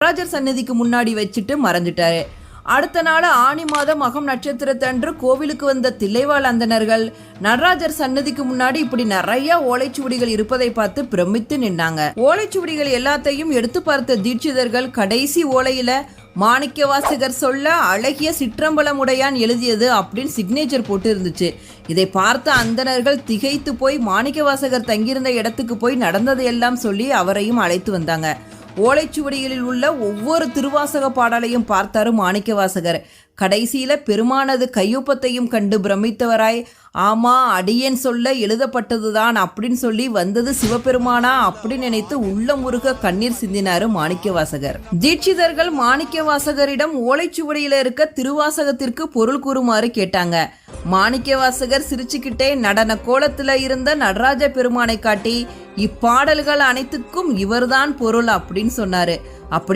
நடராஜர் சன்னதிக்கு முன்னாடி வச்சுட்டு மறைஞ்சிட்டாரு அடுத்த நாள் ஆனி மாதம் மகம் நட்சத்திரத்தன்று கோவிலுக்கு வந்த தில்லைவாழ் அந்தணர்கள் நடராஜர் சன்னதிக்கு முன்னாடி இப்படி நிறைய ஓலைச்சுவடிகள் இருப்பதை பார்த்து பிரமித்து நின்னாங்க. ஓலைச்சுவடிகள் எல்லாத்தையும் எடுத்து பார்த்த தீட்சிதர்கள் கடைசி ஓலையில மாணிக்கவாசகர் சொல்ல அழகிய சிற்றம்பலமுடையான் எழுதியது அப்படின்னு சிக்னேச்சர் போட்டு இருந்துச்சு இதை பார்த்த அந்தணர்கள் திகைத்து போய் மாணிக்கவாசகர் தங்கியிருந்த இடத்துக்கு போய் நடந்ததையெல்லாம் சொல்லி அவரையும் அழைத்து வந்தாங்க. ஓலைச்சுவடிகளில் உள்ள ஒவ்வொரு திருவாசக பாடலையும் பார்த்தாரு மாணிக்கவாசகர். கடைசியில பெருமானது கையொப்பத்தையும் கண்டு பிரமித்தவராய் ஆமா அடியேன் சொல்ல எழுதப்பட்டதுதான் அப்படின்னு சொல்லி வந்தது சிவபெருமானா? அப்படின்னு நினைத்து உள்ள முருக கண்ணீர் சிந்தினாரு மாணிக்கவாசகர். தீட்சிதர்கள் மாணிக்கவாசகரிடம் ஓலைச்சுவடியில இருக்க திருவாசகத்திற்கு பொருள் கூறுமாறு கேட்டாங்க. மாணிக்கவாசகர் சிரிச்சுக்கிட்டே நடன கோலத்துல இருந்த நடராஜ பெருமானை காட்டி இப்பாடல்கள் அனைத்துக்கும் இவர்தான் பொருள் அப்படின்னு சொன்னாரு. அப்படி